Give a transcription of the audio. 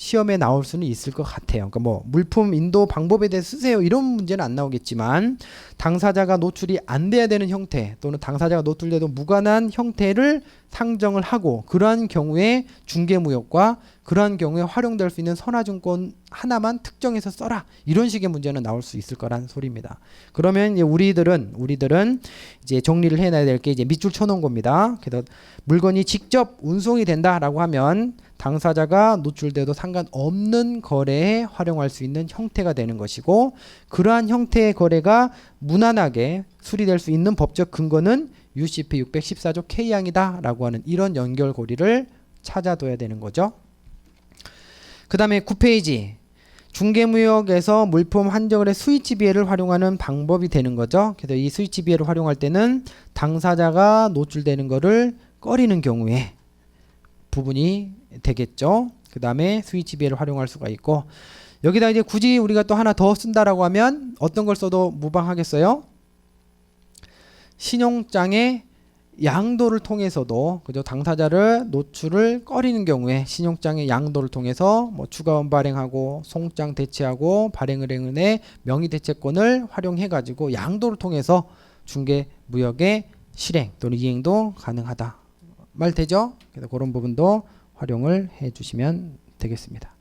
시험에 나올 수는 있을 것 같아요. 그러니까 뭐 물품 인도 방법에 대해 쓰세요 이런 문제는 안 나오겠지만 당사자가 노출이 안 돼야 되는 형태 또는 당사자가 노출돼도 무관한 형태를 상정을 하고 그러한 경우에 중개무역과 그러한 경우에 활용될 수 있는 선화증권 하나만 특정해서 써라 이런 식의 문제는 나올 수 있을 거란 소리입니다. 그러면 이제 우리들은 우리들은 이제 정리를 해놔야 될 게 이제 밑줄 쳐놓은 겁니다. 그래서 물건이 직접 운송이 된다라고 하면 당사자가 노출돼도 상관없는 거래에 활용할 수 있는 형태가 되는 것이고 그러한 형태의 거래가 무난하게 수리될 수 있는 법적 근거는 UCP 614조 K항이다 라고 하는 이런 연결고리를 찾아둬야 되는 거죠. 그 다음에 9페이지 중개무역에서 물품 한정을의 스위치 비해를 활용하는 방법이 되는 거죠. 그래서 이 스위치 비해를 활용할 때는 당사자가 노출되는 거를 꺼리는 경우에 부분이 되겠죠. 그 다음에 스위치 비해를 활용할 수가 있고 여기다 이제 굳이 우리가 또 하나 더 쓴다라고 하면 어떤 걸 써도 무방하겠어요? 신용장의 양도를 통해서도 그죠 당사자를 노출을 꺼리는 경우에 신용장의 양도를 통해서 뭐 추가원 발행하고 송장 대체하고 발행은행의 명의 대체권을 활용해 가지고 양도를 통해서 중개 무역의 실행 또는 이행도 가능하다 말 되죠? 그래서 그런 부분도 활용을 해 주시면 되겠습니다.